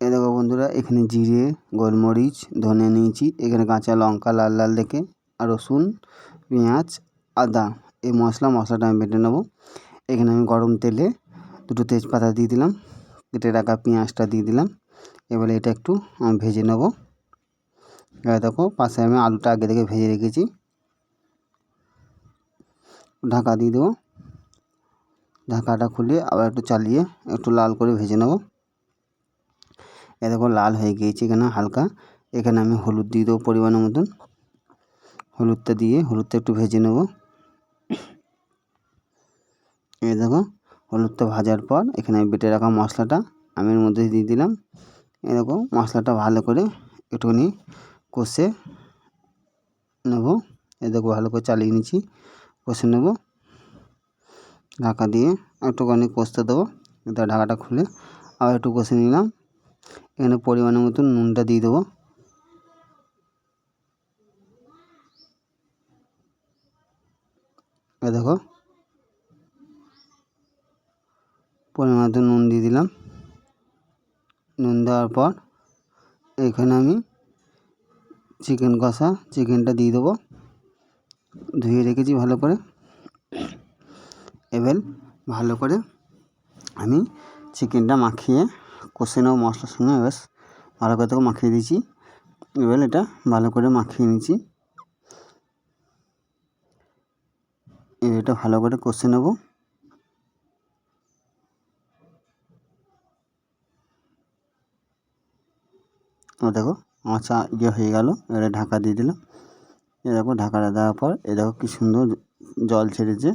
এ দেখো বন্ধুরা, এখানে জিরে, গোলমরিচ, ধনে নিয়েছি। এখানে কাঁচা লঙ্কা, লাল লাল দেখে, আর রসুন, পেঁয়াজ, আদা। এই মশলা, মশলাটা আমি বেটে নেব। এখানে আমি গরম তেলে দুটো তেজপাতা দিয়ে দিলাম, কেটে রাখা পেঁয়াজটা দিয়ে দিলাম। এবারে এটা একটু আমি ভেজে নেব। দেখো, পাশে আমি আলুটা আগে থেকে ভেজে রেখেছি। ঢাকা দিয়ে দেবো। ঢাকাটা খুলে আবার একটু চালিয়ে, একটু লাল করে ভেজে নেব। এ দেখো লাল হয়ে গিয়েছে এখানে হালকা। এখানে আমি হলুদ দিয়ে দেবো পরিমাণের মতন। হলুদটা দিয়ে, হলুদটা একটু ভেজে নেব। এই দেখো, হলুদটা ভাজার পর এখানে বেটে রাখা মশলাটা আমি এর মধ্যে দিয়ে দিলাম। এ দেখো, মশলাটা ভালো করে একটুখানি কষে নেব। এ দেখো, ভালো করে চালিয়ে নিচ্ছি, কষে নেব। ঢাকা দিয়ে একটুখানি কষতে দেবো। এটা ঢাকাটা খুলে আবার একটু কষে নিলাম। এখানে পরিমাণের মতন নুনটা দিয়ে দেবো। দেখো, পরিমাণ মতো নুন দিয়ে দিলাম। নুন দেওয়ার পর এখানে আমি চিকেন কষা, চিকেনটা দিয়ে দেবো। ধুয়ে রেখেছি ভালো করে। এবার ভালো করে আমি চিকেনটা মাখিয়ে কষে নেব মশলার সঙ্গে বেশ ভালো করে তোকে মাখিয়ে দিয়েছি। এবার এটা ভালো করে মাখিয়ে নিচ্ছি এটা ভালো করে কষে নেব। দেখো, আমার চা ইয়ে হয়ে গেল। এবারে ঢাকা দিয়ে দিলাম। এ দেখো, ঢাকাটা দেওয়ার পর, এ দেখো কী সুন্দর জল ছেড়েছে।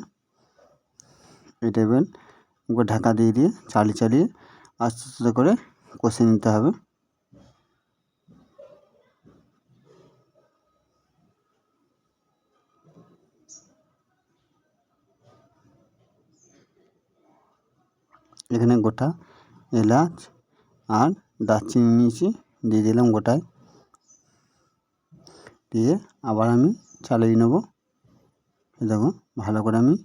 এটা এবার ঢাকা দিয়ে দিয়ে চালিয়ে চালিয়ে আস্তে আস্তে করে কষে নিতে হবে। এখানে গোটা এলাচ আর দারচিনি নিয়েছি, দিয়ে দিলাম গোটায়। দিয়ে আবার আমি চালিয়ে নেব। দেখো, ভালো করে আমি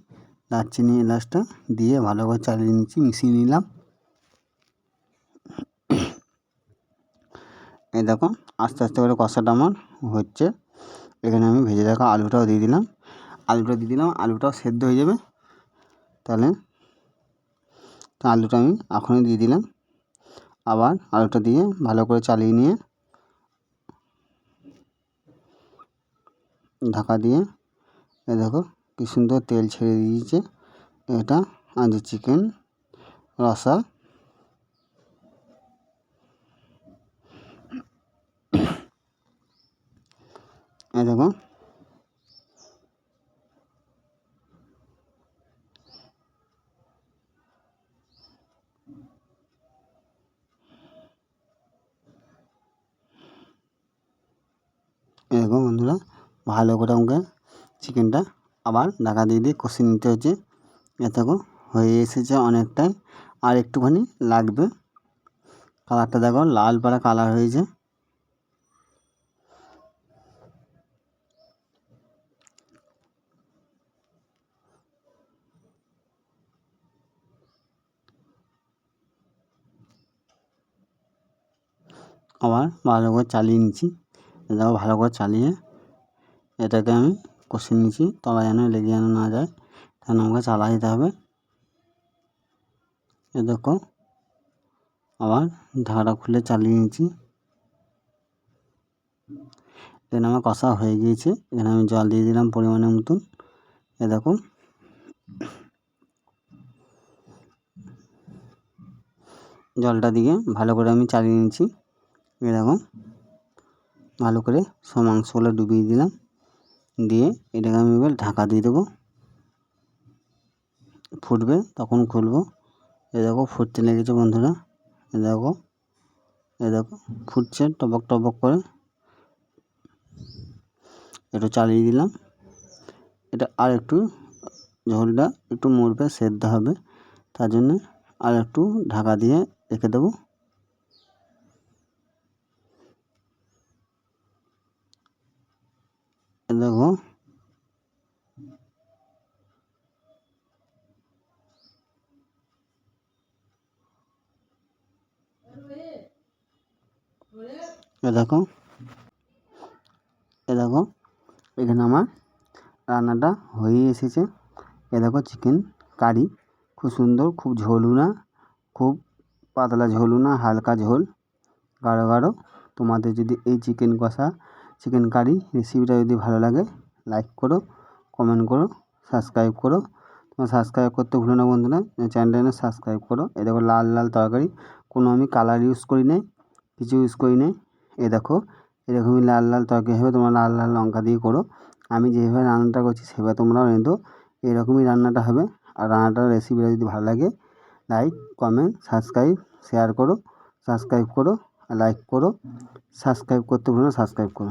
দারচিনি এলাচটা দিয়ে ভালো করে চালিয়ে নিচ্ছি মিশিয়ে নিলাম। এই দেখো, আস্তে আস্তে করে কষাটা আমার হচ্ছে। এখানে আমি ভেজে রাখা আলুটাও দিয়ে দিলাম। আলুটা দিয়ে দিলাম, আলুটাও সেদ্ধ হয়ে যাবে। তাহলে তো আলুটা আমি এখনই দিয়ে দিলাম। আবার আলুটা দিয়ে ভালো করে চালিয়ে নিয়ে ঢাকা দিয়ে এ দেখো কী সুন্দর তেল ছেড়ে দিয়েছে। এটা আজ চিকেন, রসা এই দেখো। এরকম বন্ধুরা, ভালো করে আমাকে চিকেনটা আবার ঢাকা দিয়ে দিয়ে কষিয়ে নিতে হচ্ছে। এ দেখো, হয়ে এসেছে অনেকটাই, আর একটুখানি লাগবে। কালারটা দেখো, লাল পাড়া কালার হয়েছে। আবার ভালো করে চালিয়ে নিচ্ছি। দেখো ভালো করে চালিয়ে এটাকে আমি কষিয়ে নিচ্ছি তলা যেন লেগে যেন না যায় কেন আমাকে চালা দিতে হবে। এ দেখো, আবার ঢাকাটা খুলে চালিয়ে নিচ্ছি। এখানে আমার কষা হয়ে গিয়েছে, এখানে আমি জল দিয়ে দিলাম পরিমাণের মতন। দেখো, জলটা দিয়ে ভালো করে আমি চালিয়ে নিচ্ছি। এরকম ভালো করে সব মাংসগুলো ডুবিয়ে দিলাম। দিয়ে এটাকে আমি এবার ঢাকা দিয়ে দেবো। ফুটবে, তখন খুলবো। এ দেখো, ফুটতে লেগেছে বন্ধুরা। এ দেখো এ দেখো, ফুটছে টবক টবক করে। একটু চালিয়ে দিলাম। এটা আর একটু ঝোলটা একটু মরবে সেদ্ধ হবে। তার জন্যে আর একটু ঢাকা দিয়ে রেখে দেবো দেখো এ দেখো। এ দেখো, এখানে আমার রান্নাটা হয়ে এসেছে। এ দেখো চিকেন কারি খুব সুন্দর, খুব ঝোলও না, খুব পাতলা ঝোলও না, হালকা ঝোল। গাঢ় গাঢ়। তোমাদের যদি এই চিকেন কষা চিকেন কারি রেসিপিটা যদি ভালো লাগে লাইক করো কমেন্ট করো সাবস্ক্রাইব করো। তোমার সাবস্ক্রাইব করতে ভুলো না বন্ধুরা চ্যানেলটা সাবস্ক্রাইব করো। এ দেখো লাল লাল তরকারি, কোনো আমি কালার ইউজ করি নাই, কিছু ইউজ করি নাই। এ দেখো এরকমই লাল লাল তরকারি হবে তোমরা লাল লাল লঙ্কা দিয়ে করো। আমি যেভাবে রান্নাটা করছি সেভাবে তোমরাও রেঁধো এরকমই রান্নাটা হবে। আর রান্নাটার রেসিপিটা যদি ভালো লাগে লাইক কমেন্ট সাবস্ক্রাইব শেয়ার করো সাবস্ক্রাইব করো লাইক করো সাবস্ক্রাইব করতে ভুলো না সাবস্ক্রাইব করো।